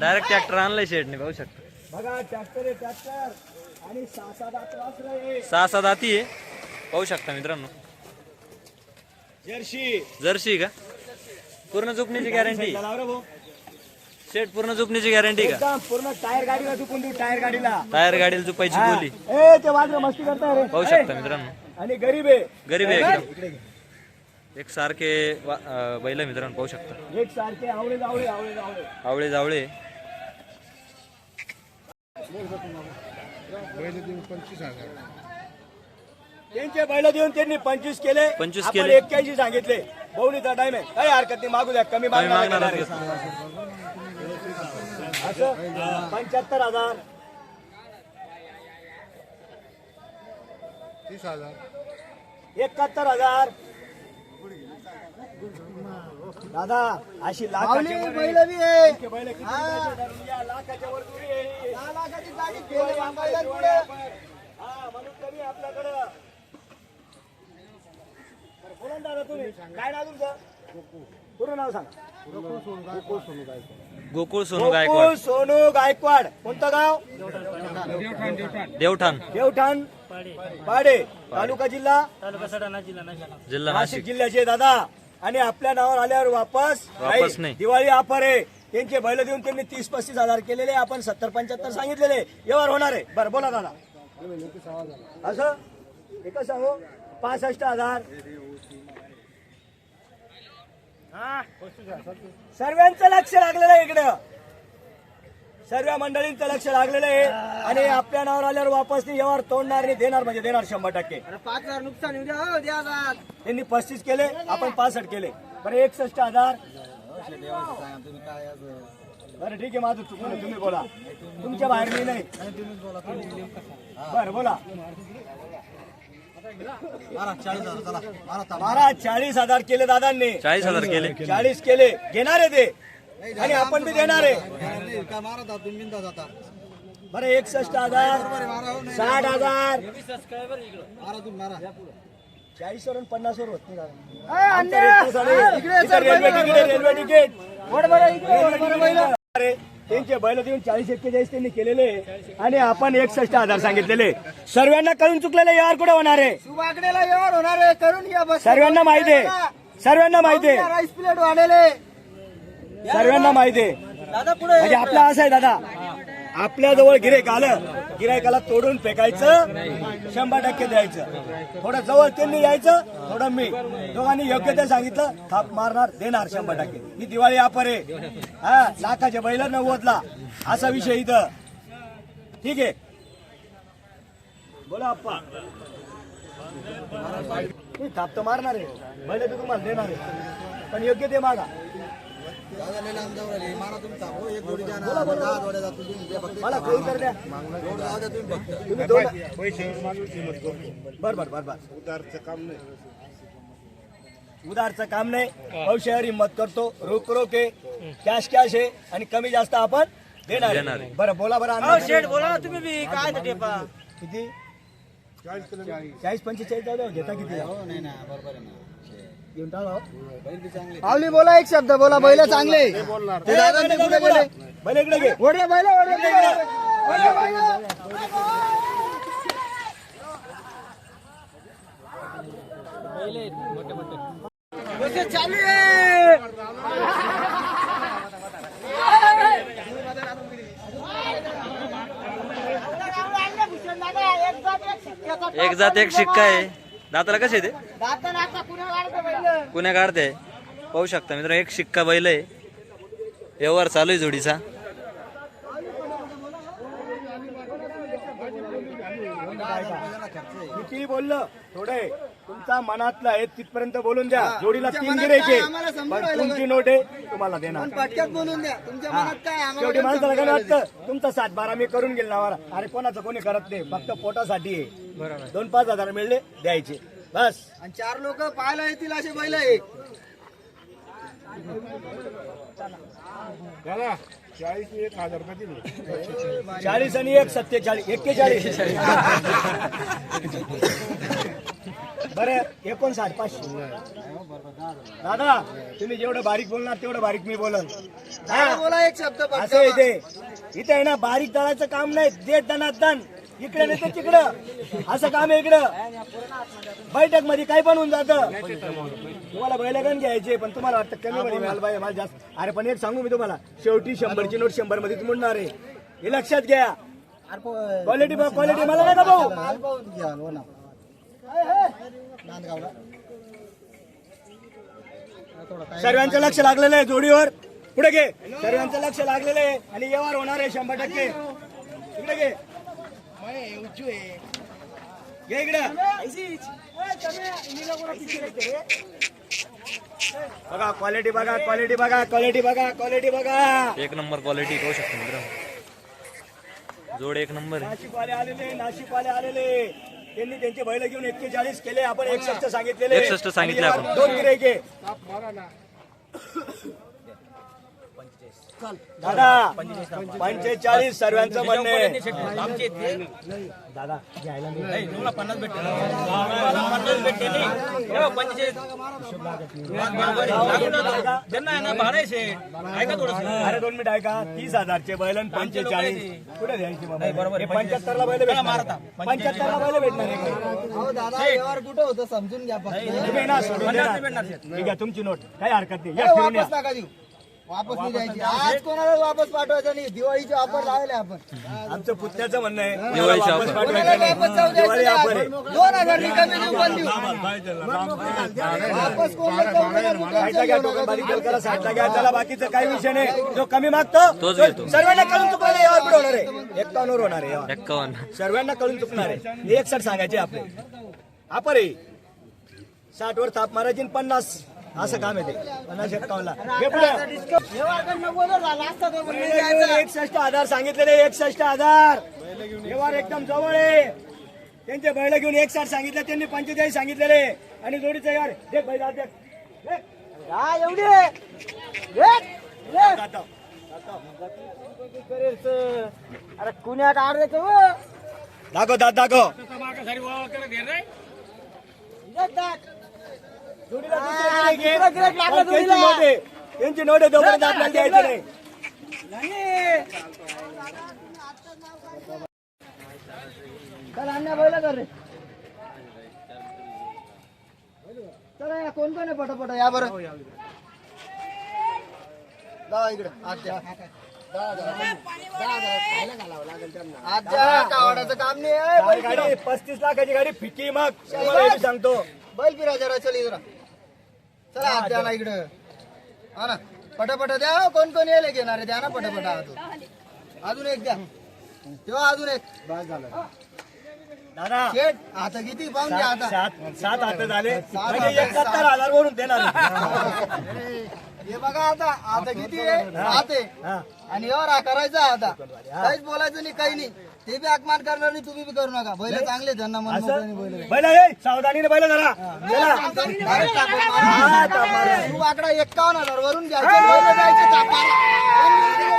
Direct tractor आणलाय शेडने पाहू शकता. बघा ट्रॅक्टर आहे ट्रॅक्टर आणि सहा सात वासरं आहे. सहा सात हाती आहे. पाहू शकता मित्रांनो. जर्सी. जर्सी का? पूर्ण झुकण्याची गॅरंटी. शेट पूर्ण झुकण्याची गॅरंटी का? एकदम पूर्ण टायर गाडीला चुकून देऊ टायर गाडीला. टायर गाडीला झुपायची. बोली ए ते वाजलं मस्ती करताय रे. पाहू शकता मित्रांनो. आणि गरीब आहे. गरीब आहे एकदम. एक सारखे बैल मित्रांनो पाहू शकता. एक सारखे आवळे जावळे आवळे जावळे आवळे जावळे त्यांचे बैल देऊन त्यांनी पंचवीस केले. 25 आपण केले. एक्क्याऐंशी सांगितले. बहुणीचा टाइम आहे. काही हरकत नाही. मागू द्या. कमी मागणार. असं पंच्याहत्तर हजार. तीस हजार. एकाहत्तर हजार. दादा अशी लाखाची वर बैल आहे. बी आहे. इतके बैल किती पैसे धरून घ्या, लाखाच्या वर दुरी आहे. दहा लाखाची गाडी दिवाळी केली आपण, बैलांपुढे. दिवाळी आपण. हा, म्हणून कमी आहे आपल्याकडं. बरं, बोला ना दादा तुम्ही. काय नाव तुमचं? पूर्ण नाव सांगा. गोकुळ सोनू गोकुळ गायकवाड. सोनू गायकवाड. कोणतं गाव? देवठाण. देवठाण. पाडे. तालुका जिल्हा? जिल्हा नाशिक. नाशिक जिल्ह्याचे दादा. आणि आपल्या नावावर आल्यावर वापस वापस नाही. दिवाळी ऑफर आहे त्यांचे बैल देऊन त्यांनी तीस पस्तीस हजार केलेले आपण सत्तर पंच्याहत्तर सांगितलेले. व्यवहार होणार आहे. बरं बोला दादा. असं? एकच सांगू? पासष्ट हजार. सर्वांचं लक्ष लागलेलं आहे इकडं. सर्व मंडळींचं लक्ष लागलेलं आहे. आणि आपल्या नावावर आल्यावर वापस नाही व्यवहार तोडणार नाही देणार म्हणजे देणार शंभर टक्के. अरे पाच हजार नुकसान येऊ द्या हो द्या. त्यांनी पस्तीस केले आपण पासष्ट केले. बरं एकसष्ट हजार. बरं ठीक आहे माझं चुकलं तुम्ही बोला. तुमच्या बाहेर मी नाही. बरं बोला. बारा चाळीस हजार केले दादांनी. चाळीस हजार केले. चाळीस केले. घेणार आहे ते. आणि आपण बी देणार आहे. बरं एकसष्ट हजार साठ हजार. चाळीस वरून पन्नास वर होत रेल्वे तिकीट. त्यांचे बैल देऊन चाळीस एक्केचाळीस त्यांनी केलेले. आणि आपण एकसष्ट हजार सांगितलेले. सर्वांना कळून चुकलेले यार कुठे होणार आहे? करून सर्वांना माहिती आहे. सर्वांना माहिती आहे. राईस प्लेट वाढेले. सर्वांना माहिती आहे. म्हणजे आपला असं आहे दादा. आपल्या जवळ गिरेक आलं गिरायकाला तोडून फेकायचं शंभर टक्के द्यायचं. थोडं जवळ त्यांनी यायचं थोडं मी. दोघांनी योग्य ते सांगितलं थाप मारणार देणार शंभर टक्के. ही दिवाळी ऑफर आहे. हा लाखाचे बैल नव्वदला. असा विषय इथं. ठीक आहे. बोला आप्पा. मी थाप तर मारणार आहे. बैल तर तुम्हाला देणार आहे. पण योग्य ते मागा. बर बर बर बर. उदारचं काम नाही. उदारचं काम नाही. औषधावर हिंमत करतो. रोख रोख आहे. कॅश कॅश आहे. आणि कमी जास्त आपण देणार. बरं बोला बरं. शेठ बोला ना तुम्ही बी. काय ते टेपा? किती? चाळीस पंचेचाळीस घेता किती? हो बरोबर आहे ना. हो. आवली बोला एक शब्द बोला बैल चांगले. बोलणार. ते दादा ते पुढे गेले बैल. इकडे घे. ओढले बैल ओढले बैल चालू आहे एक जात एक शिक्का आहे. दाताला कसे ते कुण्या काढते. पाहू शकता मित्र एक शिक्का बैल आहे. व्यवहार चालू आहे जोडीचा. किती बोललं थोडे. तुमचा मनातलं आहे तिथपर्यंत बोलून द्या. जोडीला तीन गिरायचे पण तुमची नोट आहे तुम्हाला देणार. पण पटक्यात बोलून द्या. तुमच्या हा. मनात काय आम्हाला शेवटी माणसाला काय वाटतं? तुमचा सात बारा मी करून गेल नावाला अरे कोणाचं कोणी करत नाही. फक्त पोटासाठी आहे. दोन पाच हजार मिळले द्यायचे. बस. आणि चार लोक पाहायला येतील असे बैल आहे. दादा चाळीस एक हजार रुपये दिले. चाळीस आणि एक सत्तेचाळीस एक्केचाळीस. बरं एकोणसाठ पाचशे. दादा तुम्ही जेवढं बारीक बोलणार तेवढं बारीक मी बोलन. बोला एक शब्द असं. इथे इथे आहे ना बारीक दळाचं काम नाही दे दणात दण इकडे नाही तर तिकडं. असं काम आहे इकडं. बैठकमध्ये काही पण होऊन जातं. तुम्हाला बैलगण घ्यायचे पण तुम्हाला वाटतं कमी मध्ये मला जास्त. अरे पण एक सांगू मी तुम्हाला. शेवटी शंभरची नोट शंभरमध्ये मोडणार आहे. हे लक्षात घ्या. क्वालिटी क्वालिटी मला नका भाऊ? माल पाहून घ्या हो सर्वांचं लक्ष लागलेलं आहे जोडीवर. पुढे घे. सर्वांचं लक्ष लागलेलं आहे आणि व्यवहार होणार आहे शंभर टक्के. इकडे घे. इकडे. बघा क्वालिटी बघा क्वालिटी बघा क्वालिटी बघा क्वालिटी बघा. एक नंबर क्वालिटी पाहू शकता मित्र जोड एक नंबर आहे. नाशिकवाले आलेले नाशिकवाले आलेले. त्यांनी त्यांचे बैल घेऊन एक्केचाळीस केले आपण एकसष्ट सांगितलेले. 61 सांगितले आपण. दोन गिरायके दादा पंचेचाळीस सर्वांचं म्हणणं आहे. दादा घ्यायला नाही. अरे दोन मिनिट ऐका. तीस हजारचे बैल आणि पंचेचाळीस. कुठे द्यायची पंच्याहत्तर ला बैल? भेटणार पंच्याहत्तर ला बैल भेटणार आहे. का? अहो दादा व्यवहार कुठं होतं? समजून घ्या फक्त. तुम्ही ना सोडून देणार. ठीक आहे तुमची नोट. काही हरकत नाही. ए, या. फिरून या वापस नाही द्यायची आज कोणाला वापस पाठवायचं नाही? दिवाळीची ऑफर लावले आपण. आमचं पुतण्याचं म्हणणं आहे. दिवाळीची वापस offer. पाठवायचं कोणाला वापस जाऊ नाही. दिवाळी द्यायचं offer आहे. नाही. दोन हजार कमी देऊ पण देऊ. वापस कोणाला जाऊ नका, तू साईडला टेन्शन घ्या घेऊ टोकन नका. बारीक बेल करा साईडला घ्या. त्याला बाकीचं काही विषय नाही. जो कमी मागतो तोच घेतो. सर्वांना कळून चुकणार यावर पुढे होणार आहे. एक्कावन्न वर होणार आहे यावर. एक्कावन्न सर्वांना कळून चुकणार आहे. एक सट सांगायचे आपले. आपण साठ वर थाप मारायची आणि पन्नास. असं काम आहे ते पन्नास एक्कावन्नला हे पुढे. व्यवहार करणं बोलत झाला असता तो पण नाही द्यायचा. एकसष्ट हजार सांगितलेले एकसष्ट हजार व्यवहार एकदम जवळ आहे त्यांचे बैल घेऊन एक साठ सांगितले त्यांनी पंचेचाळीस सांगितलेले आणि जोडीचं यार देख बैल आत देख. देख. हा, एवढी. अरे कुण्या काढ देतो. दाखव दात दाखव त्यांची. नोट आपल्याला द्यायचं नाही. चल या कोण कोण आहे पटापट? या बरं. इकडे कावडाचं काम नाही आहे, बैल फिरव. गाडी पस्तीस लाखाची गाडी फिकी मग. तुम्हाला हे सांगतो. बैल फिरा जरा चल इकडं चला आत द्या ना इकडं. हा ना. पटापट द्या. हो, कोण कोण येईल घेणारे द्या ना पटापट अजून अजून एक द्या. तेव्हा अजून एक. बस झालं. दादा. शेट आता किती? पाहून घ्या आता. सात सात हात झाले. म्हणजे एकाहत्तर हजार वरून देणार हे. बघा आता. आता किती आहे? सात आहे. हा. आणि यावर करायचा आता. काहीच बोलायचं नाही काही नाही. ते बी अपमान करणार नाही तुम्ही बी करू नका. बैल चांगले त्यांना मन मोकळ्याने बैल बैल हे सावधानीने बैल जरा. तू आकडा एक्कावन्न हजार वरून घ्यायचे बैल जायचे तापाला.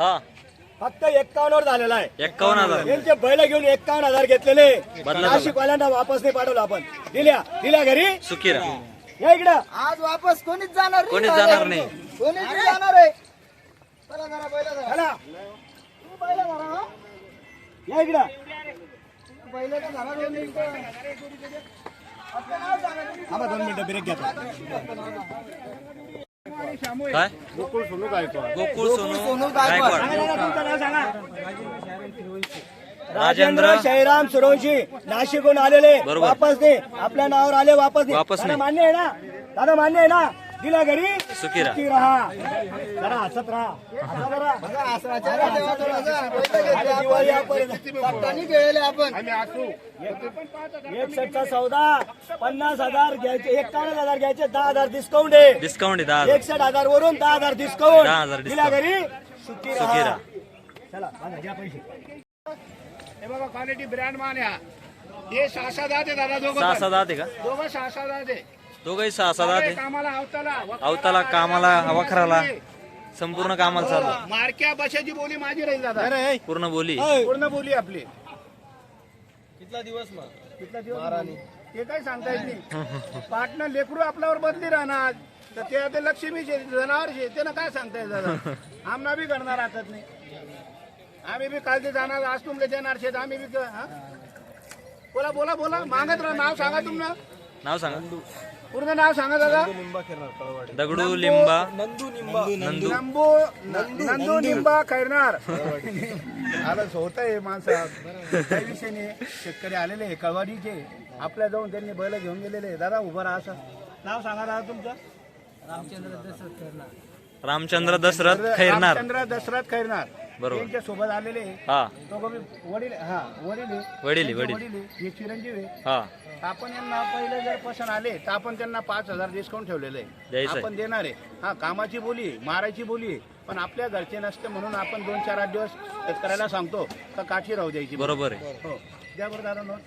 हा. फक्त एक्कावन्न वर झालेला आहे. एक्कावन्न हजार. यांचे बैल घेऊन एक्कावन्न हजार घेतलेले. बदला नाशिकवाल्यांना वापस नाही पाठवलं आपण. दिल्या दिल्या घरी. सुखीरा. या इकडं. आज वापस कोणीच जाणार कोणीच जाणार नाही. कोणीच नाही जाणार आहे. चला जरा बैल धरा. चला. तू बैल धरा, हं? या इकडं. तू बैल तर धरा दोन मिनिटं. आपलं नाव सांगा. तुम्ही. थांबा दोन मिनिटं ब्रेक घ्या काय? गोकुळ सोनू गायतो गोकुळ सोनू सोनू गायकवाड. गायकवाड. राजेंद्र शैराम सुरवशी नाशिकहून आलेले. वापस दे. आपल्या नावावर आले वापस दे. वापस. मान्य आहे ना? दादा मान्य आहे ना? दिला घरी. सुखी राहा. सुखी राहा. जरा हसत राहा. आपण. असू एकसष्टचा सौदा पन्नास हजार घ्यायचे एकावन्न हजार घ्यायचे दहा हजार डिस्काउंट आहे. डिस्काउंट आहे दहा हजार. एकसष्ट हजार वरून दहा हजार डिस्काउंट दहा हजार दिला discount. घरी. सुखी सुखी राहा. राहा. चला बघा, घ्या पैसे. हे बघा क्वालिटी ब्रँड मान या हे सहा सहा दहा ते दादा दोघं सहा पण. सहा दहा ते का? दोघं सहा सहा ते. दोघंही सहा दहा अवताला कामाला वखराला. संपूर्ण कामाला चालू मारक्या बशाची बोली माझी राहील दादा. पूर्ण बोली. पूर्ण बोली आपली. कितला दिवस मग? कितला दिवस ते काय सांगता येत नाही पाटणं लेकरू आपल्यावर बदली राहणार. तर ते आता लक्ष्मीचे जनावरचे ते ना काय सांगता येत दादा? आमना बी करणार हातात नाही. आम्ही बी कालचे जाणार आज तुमले देणार शेत आम्ही बी हा? बोला बोला बोला. मागत राहा नाव सांगा तुमनं. नाव सांगा. पूर्ण नाव सांगा दादा. दगडू लिंबा. नंदू नंबू. नंदू निंबा. खैरणार आलं होत आहे माणसा. काही विषय नाही. शेतकरी आलेले आहे कळवाडीचे आपल्या जाऊन त्यांनी बैल घेऊन गेलेले. दादा उभं राहा असं. नाव सांगा दादा तुमचं. रामचंद्र दशरथ खैरनार रामचंद्र दशरथ खैरनार बरोबर. त्यांच्यासोबत आलेले. हा. तो वडील हा वडील. वडील वडील. हे चिरंजीव आहे. हा. आपण यांना पहिले जर पसंत आले तर आपण त्यांना पाच हजार डिस्काउंट ठेवलेलं आहे. द्यायचं आहे. आपण देणार आहे. हा कामाची बोली आहे, मारायची बोली आहे. पण आपल्या घरचे नसते म्हणून आपण दोन चार आठ दिवस शेतकऱ्याला सांगतो का काठी राहू द्यायची बरोबर आहे. हो. द्या बरं दादा नोट.